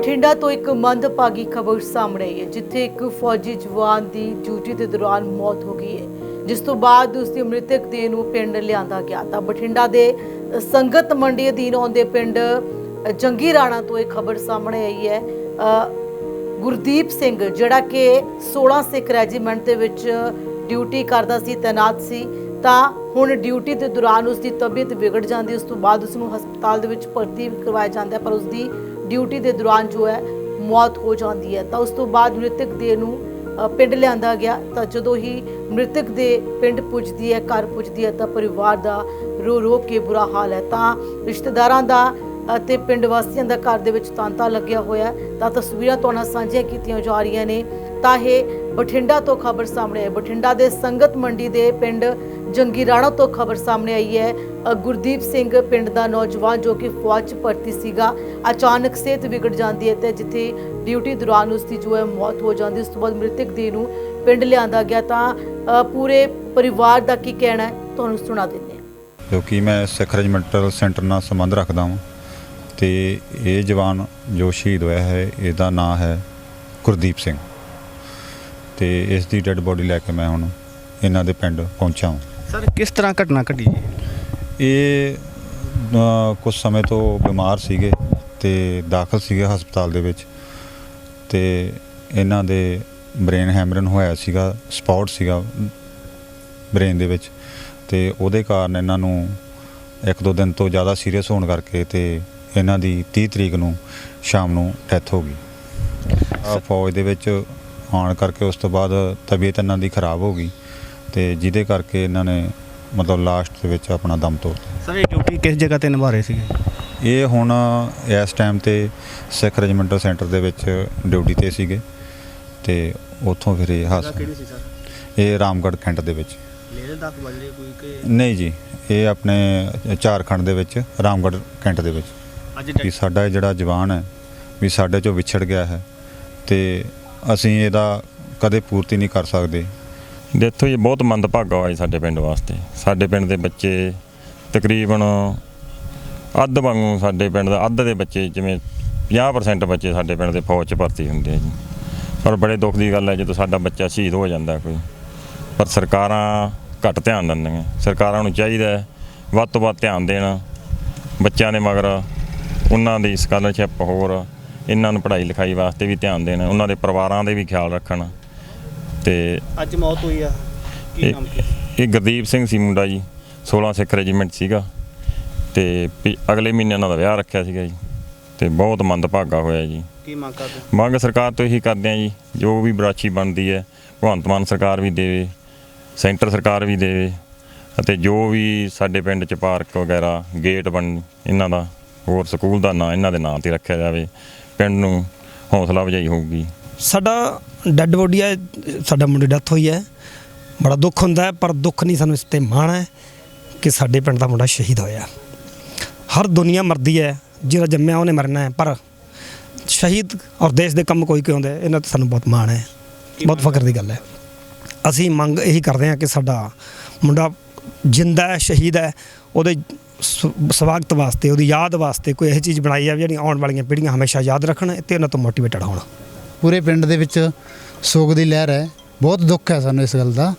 ਬਠਿੰਡਾ ਤੋਂ ਇੱਕ ਮੰਦਭਾਗੀ ਖਬਰ ਸਾਹਮਣੇ ਆਈ ਹੈ ਜਿੱਥੇ ਇੱਕ ਫੌਜੀ ਜਵਾਨ ਦੀ ਡਿਊਟੀ ਦੇ ਦੌਰਾਨ ਮੌਤ ਹੋ ਗਈ ਹੈ ਜਿਸ ਤੋਂ ਬਾਅਦ ਉਸ ਦੀ ਮ੍ਰਿਤਕ ਦੇਹ ਨੂੰ ਪਿੰਡ ਲਿਆਂਦਾ ਗਿਆ। ਤਾਂ ਬਠਿੰਡਾ ਦੇ ਸੰਗਤ ਮੰਡੀ ਅਧੀਨ ਆਉਂਦੇ ਪਿੰਡ ਜੰਗੀ ਰਾਣਾ ਤੋਂ ਇਹ ਖਬਰ ਸਾਹਮਣੇ ਆਈ ਹੈ। ਅ, ਗੁਰਦੀਪ ਸਿੰਘ ਜਿਹੜਾ ਕਿ 16 ਸਿੱਖ ਰੈਜੀਮੈਂਟ ਦੇ ਵਿੱਚ ਡਿਊਟੀ ਕਰਦਾ ਸੀ ਤੈਨਾਤ ਸੀ ਤਾਂ ਹੁਣ ਡਿਊਟੀ ਦੇ ਦੌਰਾਨ ਉਸ ਦੀ ਤਬੀਅਤ ਵਿਗੜ ਜਾਂਦੀ ਉਸ ਤੋਂ ਬਾਅਦ ਉਸ ਨੂੰ ਹਸਪਤਾਲ ਦੇ ਵਿੱਚ ਭਰਤੀ ਵੀ ਕਰਵਾਇਆ ਜਾਂਦਾ ਪਰ ਉਸ ਦੀ ਡਿਊਟੀ ਦੇ ਦੌਰਾਨ ਜੋ ਹੈ, ਮੌਤ ਹੋ ਜਾਂਦੀ ਹੈ। ਤਾਂ ਉਸ ਤੋਂ ਬਾਅਦ ਮ੍ਰਿਤਕ ਦੇਹ ਨੂੰ ਪਿੰਡ ਲਿਆਂਦਾ ਗਿਆ। ਤਾਂ ਜਦੋਂ ਹੀ ਮ੍ਰਿਤਕ ਦੇ ਪਿੰਡ ਪੁੱਜਦੀ ਹੈ, ਘਰ ਪੁੱਜਦੀ ਹੈ, ਤਾਂ ਪਰਿਵਾਰ ਦਾ ਰੋ ਰੋ ਕੇ ਬੁਰਾ ਹਾਲ ਹੈ। ਤਾਂ ਰਿਸ਼ਤੇਦਾਰਾਂ ਦਾ ਅਤੇ ਪਿੰਡ ਵਾਸੀਆਂ ਦਾ ਘਰ ਦੇ ਵਿੱਚ ਤਾਂਤਾ ਲੱਗਿਆ ਹੋਇਆ ਤਾਂ ਤਸਵੀਰਾਂ ਤੁਹਾਨੂੰ ਸਾਂਝੀਆਂ ਕੀਤੀਆਂ ਜਾ ਰਹੀਆਂ ਨੇ। ਤਾਂ ਇਹ ਬਠਿੰਡਾ ਤੋਂ ਖਬਰ ਸਾਹਮਣੇ ਆਈ। ਬਠਿੰਡਾ ਦੇ ਸੰਗਤ ਮੰਡੀ ਦੇ ਪਿੰਡ ਜੰਗੀ ਰਾਣਾ ਤੋਂ ਖਬਰ ਸਾਹਮਣੇ ਆਈ ਹੈ। ਗੁਰਦੀਪ ਸਿੰਘ ਪਿੰਡ ਦਾ ਨੌਜਵਾਨ ਜੋ ਕਿ ਫੌਜ 'ਚ ਭਰਤੀ ਸੀਗਾ, ਅਚਾਨਕ ਸਿਹਤ ਵਿਗੜ ਜਾਂਦੀ ਹੈ ਤੇ ਜਿੱਥੇ ਡਿਊਟੀ ਦੌਰਾਨ ਉਸ ਦੀ ਜੋ ਹੈ ਮੌਤ ਹੋ ਜਾਂਦੀ, ਉਸ ਤੋਂ ਬਾਅਦ ਮ੍ਰਿਤਕ ਦੇਹ ਨੂੰ ਪਿੰਡ ਲਿਆਂਦਾ ਗਿਆ ਤਾਂ ਪੂਰੇ ਪਰਿਵਾਰ ਦਾ ਕੀ ਕਹਿਣਾ ਹੈ, ਤੁਹਾਨੂੰ ਸੁਣਾ ਦਿੰਦੇ ਹਾਂ। ਕਿਉਂਕਿ ਮੈਂ ਸਿੱਖ ਰੈਜੀਮੈਂਟਲ ਸੈਂਟਰ ਨਾਲ ਸੰਬੰਧ ਰੱਖਦਾ ਹਾਂ ਤੇ ਇਹ ਜਵਾਨ ਜੋ ਸ਼ਹੀਦ ਹੋਇਆ ਹੈ, ਇਹਦਾ ਨਾਂ ਹੈ ਗੁਰਦੀਪ ਸਿੰਘ। ਤੇ ਇਸ ਦੀ ਡੈੱਡ ਬੋਡੀ ਲੈ ਕੇ ਮੈਂ ਹੁਣ ਇਹਨਾਂ ਦੇ ਪਿੰਡ ਪਹੁੰਚਾ ਹਾਂ ਸਰ ਕਿਸ ਤਰ੍ਹਾਂ ਘਟਨਾ ਘਟੀ ਜੀ? ਇਹ ਅ, ਕੁਝ ਸਮੇਂ ਤੋਂ ਬਿਮਾਰ ਸੀਗੇ ਤੇ ਦਾਖਲ ਸੀਗੇ ਹਸਪਤਾਲ ਦੇ ਵਿੱਚ ਤੇ ਇਹਨਾਂ ਦੇ ਬ੍ਰੇਨ ਹੈਮਰਨ ਹੋਇਆ ਸੀਗਾ ਸਪੌਟ ਸੀਗਾ ਬ੍ਰੇਨ ਦੇ ਵਿੱਚ ਤੇ ਉਹਦੇ ਕਾਰਨ ਇਹਨਾਂ ਨੂੰ ਇੱਕ ਦੋ ਦਿਨ ਤੋਂ ਜ਼ਿਆਦਾ ਸੀਰੀਅਸ ਹੋਣ ਕਰਕੇ ਤੇ ਇਹਨਾਂ ਦੀ 30 ਤਰੀਕ ਨੂੰ ਸ਼ਾਮ ਨੂੰ ਡੈਥ ਹੋ ਗਈ। ਆ ਫੌਜ ਦੇ ਵਿੱਚ ਆਉਣ ਕਰਕੇ ਉਸ ਤੋਂ ਬਾਅਦ ਤਬੀਅਤ ਇਹਨਾਂ ਦੀ ਖਰਾਬ ਹੋ ਗਈ। ਤੇ ਜਿਹਦੇ ਕਰਕੇ ਇਹਨਾਂ ਨੇ ਮਤਲਬ ਲਾਸਟ ਦੇ ਵਿੱਚ ਆਪਣਾ ਦਮ ਤੋੜਤਾ। ਸਰ ਇਹ ਡਿਊਟੀ ਕਿਸ ਜਗ੍ਹਾ ਤੇ ਨਿਭਾ ਰਹੇ ਸੀਗੇ? ਇਹ ਹੁਣ ਇਸ ਟਾਈਮ ਤੇ ਸਿੱਖ ਰੈਜੀਮੈਂਟਲ ਸੈਂਟਰ ਦੇ ਵਿੱਚ ਡਿਊਟੀ ਤੇ ਸੀਗੇ ਤੇ ਉੱਥੋਂ ਫਿਰ ਇਹ ਹਾਦਸਾ ਸੀ ਸਰ? ਇਹ ਰਾਮਗੜ੍ਹ ਕੈਂਟ ਦੇ ਵਿੱਚ। ਲੇਹ ਤੱਕ ਬਜਰੇ ਕੋਈ ਕਿ ਨਹੀਂ ਜੀ ਇਹ ਆਪਣੇ ਝਾਰਖੰਡ ਦੇ ਵਿੱਚ ਰਾਮਗੜ੍ਹ ਕੈਂਟ ਦੇ ਵਿੱਚ। ਅੱਜ ਵੀ ਸਾਡਾ ਜਿਹੜਾ ਜਵਾਨ ਹੈ ਵੀ ਸਾਡੇ ਚੋਂ ਵਿਛੜ ਗਿਆ ਹੈ ਤੇ ਅਸੀਂ ਇਹਦਾ ਕਦੇ ਪੂਰਤੀ ਨਹੀਂ ਕਰ ਸਕਦੇ। ਦੇਖੋ ਇਹ ਬਹੁਤ ਮੰਦਭਾਗਾ ਹੋਇਆ ਜੀ ਸਾਡੇ ਪਿੰਡ ਵਾਸਤੇ। ਸਾਡੇ ਪਿੰਡ ਦੇ ਬੱਚੇ ਤਕਰੀਬਨ ਅੱਧ ਵਾਂਗੂ ਸਾਡੇ ਪਿੰਡ ਦਾ, ਅੱਧ ਦੇ ਬੱਚੇ ਜਿਵੇਂ 50% ਬੱਚੇ ਸਾਡੇ ਪਿੰਡ ਦੇ ਫੌਜ 'ਚ ਭਰਤੀ ਹੁੰਦੇ ਆ ਜੀ। ਪਰ ਬੜੇ ਦੁੱਖ ਦੀ ਗੱਲ ਹੈ ਜਦੋਂ ਸਾਡਾ ਬੱਚਾ ਸ਼ਹੀਦ ਹੋ ਜਾਂਦਾ ਕੋਈ। ਪਰ ਸਰਕਾਰਾਂ ਘੱਟ ਧਿਆਨ ਦਿੰਦੀਆਂ। ਸਰਕਾਰਾਂ ਨੂੰ ਚਾਹੀਦਾ ਵੱਧ ਤੋਂ ਵੱਧ ਧਿਆਨ ਦੇਣ ਬੱਚਿਆਂ ਦੇ ਮਗਰ। ਉਹਨਾਂ ਦੀ ਸਕਾਲਰਸ਼ਿਪ ਹੋਰ, ਇਹਨਾਂ ਨੂੰ ਪੜ੍ਹਾਈ ਲਿਖਾਈ ਵਾਸਤੇ ਵੀ ਧਿਆਨ ਦੇਣ, ਉਹਨਾਂ ਦੇ ਪਰਿਵਾਰਾਂ ਦੇ ਵੀ ਖਿਆਲ ਰੱਖਣ। ਤੇ ਅੱਜ ਮੌਤ ਹੋਈ ਆ। ਕੀ ਇਹ ਨਾਮ ਕੀ ਇਹ ਗੁਰਦੀਪ ਸਿੰਘ ਸੀ ਮੁੰਡਾ ਜੀ 16 ਸਿੱਖ ਰੈਜੀਮੈਂਟ ਸੀਗਾ। ਤੇ ਪਿ- ਅਗਲੇ ਮਹੀਨੇ ਉਹਨਾਂ ਦਾ ਵਿਆਹ ਰੱਖਿਆ ਸੀਗਾ ਜੀ। ਤੇ ਬਹੁਤ ਮੰਦਭਾਗਾ ਹੋਇਆ ਜੀ। ਕੀ ਮੰਗ ਕਰਦੇ? ਮੰਗ ਸਰਕਾਰ ਤੋਂ ਇਹੀ ਕਰਦੇ ਆ ਜੀ ਜੋ ਵੀ ਬਰਾਚੀ ਬਣਦੀ ਹੈ ਭਗਵੰਤ ਮਾਨ ਸਰਕਾਰ ਵੀ ਦੇਵੇ ਸੈਂਟਰ ਸਰਕਾਰ ਵੀ ਦੇਵੇ ਅਤੇ ਜੋ ਵੀ ਸਾਡੇ ਪਿੰਡ 'ਚ ਪਾਰਕ ਵਗੈਰਾ ਗੇਟ ਬਣ ਇਹਨਾਂ ਦਾ ਹੋਰ ਸਕੂਲ ਦਾ ਨਾਂ ਇਹਨਾਂ ਦੇ ਨਾਂ ਤੇ ਰੱਖਿਆ ਜਾਵੇ। ਪਿੰਡ ਨੂੰ ਹੌਸਲਾ ਵਜਾਈ ਹੋਊਗੀ। ਸਾਡਾ ਡੈੱਡ ਬੋਡੀ ਹੈ ਸਾਡਾ ਮੁੰਡੇ ਡੈਥ ਹੋਈ ਹੈ। ਬੜਾ ਦੁੱਖ ਹੁੰਦਾ ਹੈ ਪਰ ਦੁੱਖ ਨਹੀਂ ਸਾਨੂੰ ਇਸ ਤੇ ਮਾਣ ਹੈ ਕਿ ਸਾਡੇ ਪਿੰਡ ਦਾ ਮੁੰਡਾ ਸ਼ਹੀਦ ਹੋਇਆ। ਹਰ ਦੁਨੀਆ ਮਰਦੀ ਹੈ ਜਿਹੜਾ ਜੰਮਿਆ ਉਹਨੇ ਮਰਨਾ ਹੈ ਪਰ ਸ਼ਹੀਦ ਔਰ ਦੇਸ਼ ਦੇ ਕੰਮ ਕੋਈ ਕਿਉਂ ਹੁੰਦਾ ਹੈ, ਇਹਨਾਂ ਤੇ ਸਾਨੂੰ ਬਹੁਤ ਮਾਣ ਹੈ। ਬਹੁਤ ਫਖਰ ਦੀ ਗੱਲ ਹੈ। ਅਸੀਂ ਮੰਗ ਇਹੀ ਕਰਦੇ ਹਾਂ ਕਿ ਸਾਡਾ ਮੁੰਡਾ ਜਿੰਦਾ ਹੈ ਸ਼ਹੀਦ ਹੈ ਉਹਦੇ ਸਵਾਗਤ ਵਾਸਤੇ ਉਹਦੀ ਯਾਦ ਵਾਸਤੇ ਕੋਈ ਇਹੋ ਚੀਜ਼ ਬਣਾਈ ਜਾਵੇ ਜਿਹੜੀ ਆਉਣ ਵਾਲੀਆਂ ਪੀੜ੍ਹੀਆਂ ਹਮੇਸ਼ਾ ਯਾਦ ਰੱਖਣ ਤੇ ਉਹਨਾਂ ਤੋਂ ਮੋਟੀਵੇਟਡ ਹੋਣ। ਪੂਰੇ ਪਿੰਡ ਦੇ ਵਿੱਚ ਸੋਗ ਦੀ ਲਹਿਰ ਹੈ। ਬਹੁਤ ਦੁੱਖ ਹੈ ਸਾਨੂੰ ਇਸ ਗੱਲ ਦਾ।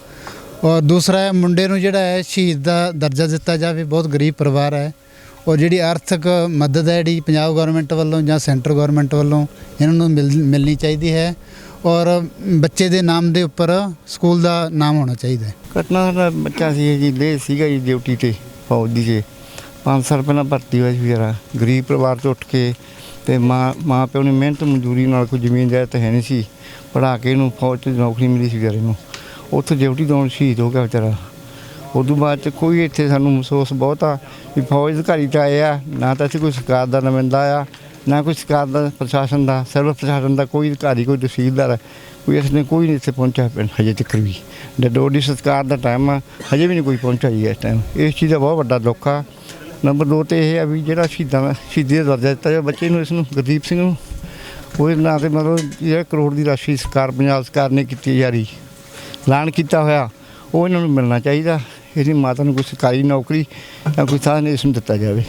ਔਰ ਦੂਸਰਾ ਹੈ, ਮੁੰਡੇ ਨੂੰ ਜਿਹੜਾ ਹੈ, ਸ਼ਹੀਦ ਦਾ ਦਰਜਾ ਦਿੱਤਾ ਜਾਵੇ। ਬਹੁਤ ਗਰੀਬ ਪਰਿਵਾਰ ਹੈ। ਔਰ ਜਿਹੜੀ ਆਰਥਿਕ ਮਦਦ ਹੈ, ਜਿਹੜੀ ਪੰਜਾਬ ਗਵਰਨਮੈਂਟ ਵੱਲੋਂ ਜਾਂ ਸੈਂਟਰ ਗਵਰਨਮੈਂਟ ਵੱਲੋਂ ਇਹਨਾਂ ਨੂੰ ਮਿਲ- ਮਿਲਣੀ ਚਾਹੀਦੀ ਹੈ। ਔਰ ਬੱਚੇ ਦੇ ਨਾਮ ਦੇ ਉੱਪਰ ਸਕੂਲ ਦਾ ਨਾਮ ਹੋਣਾ ਚਾਹੀਦਾ ਹੈ। ਘਟਨਾ ਦਾ ਬੱਚਾ ਸੀ ਜੀ ਲੇ ਸੀਗਾ ਜੀ ਡਿਊਟੀ ਤੇ, ਫੌਜ ਦੀ ਜੇ। 5 ਸਾਲ ਪਹਿਲਾਂ ਭਰਤੀ ਹੋਇਆ ਸੀ ਵਿਚਾਰਾ। ਗਰੀਬ ਪਰਿਵਾਰ ਤੋਂ ਉੱਠ ਕੇ ਤੇ ਮਾਂ ਮਾਂ ਪਿਓ ਨੇ ਮਿਹਨਤ, ਮਜ਼ਦੂਰੀ ਨਾਲ ਕੋਈ ਜ਼ਮੀਨ ਜਾਇਦਾਦ ਹੈ ਨਹੀਂ ਸੀ। ਪੜ੍ਹਾ ਕੇ ਇਹਨੂੰ ਫੌਜ 'ਚ ਨੌਕਰੀ ਮਿਲੀ ਸੀ ਵਿਚਾਰੇ ਨੂੰ। ਉੱਥੇ ਡਿਊਟੀ ਤੋਂ ਸ਼ਹੀਦ ਹੋ ਗਿਆ ਵਿਚਾਰਾ। ਉਦੋਂ ਬਾਅਦ ਚ ਕੋਈ ਇੱਥੇ ਸਾਨੂੰ ਮਹਿਸੂਸ ਬਹੁਤ ਆ ਵੀ ਫੌਜ ਅਧਿਕਾਰੀ ਚ ਆਏ ਆ, ਨਾ ਤਾਂ ਇੱਥੇ ਕੋਈ ਸਰਕਾਰ ਦਾ ਨੁਮਾਇੰਦਾ ਆ, ਨਾ ਕੋਈ ਸਰਕਾਰ ਦਾ ਪ੍ਰਸ਼ਾਸਨ ਦਾ ਸਿਵਲ ਪ੍ਰਸ਼ਾਸਨ ਦਾ, ਕੋਈ ਅਧਿਕਾਰੀ, ਕੋਈ ਤਹਿਸੀਲਦਾਰ, ਕੋਈ ਇਸਨੇ ਕੋਈ ਨਹੀਂ ਇੱਥੇ ਪਹੁੰਚਿਆ ਪਿੰਡ ਹਜੇ ਤੱਕ ਵੀ। ਡੋਡੀ ਸਰਕਾਰ ਦਾ ਟਾਈਮ ਆ, ਹਜੇ ਵੀ ਨਹੀਂ ਕੋਈ ਪਹੁੰਚਾਈ ਇਸ ਟਾਈਮ ਇਸ ਚੀਜ਼ ਦਾ ਬਹੁਤ ਵੱਡਾ ਦੁੱਖ ਆ। ਨੰਬਰ 2 ਤੇ ਇਹ ਆ ਵੀ ਜਿਹੜਾ ਸ਼ਹੀਦਾਂ ਦਾ ਸ਼ਹੀਦੀ ਦਾ ਦਰਜਾ ਦਿੱਤਾ ਜਾਵੇ ਬੱਚੇ ਨੂੰ, ਇਸ ਨੂੰ, ਗੁਰਦੀਪ ਸਿੰਘ ਨੂੰ। ਉਹਦੇ ਨਾਂ ਤੇ ਮਤਲਬ ਜਿਹੜਾ ਕਰੋੜ ਦੀ ਰਾਸ਼ੀ ਸਰਕਾਰ, ਪੰਜਾਬ ਸਰਕਾਰ ਨੇ ਕੀਤੀ ਜਾਰੀ, ਐਲਾਨ ਕੀਤਾ ਹੋਇਆ। ਉਹ ਇਹਨਾਂ ਨੂੰ ਮਿਲਣਾ ਚਾਹੀਦਾ। ਇਹਦੀ ਮਾਤਾ ਨੂੰ ਕੋਈ ਸਰਕਾਰੀ ਨੌਕਰੀ ਜਾਂ ਕੋਈ ਸਾਧਨ ਇਸ ਨੂੰ ਦਿੱਤਾ ਜਾਵੇ।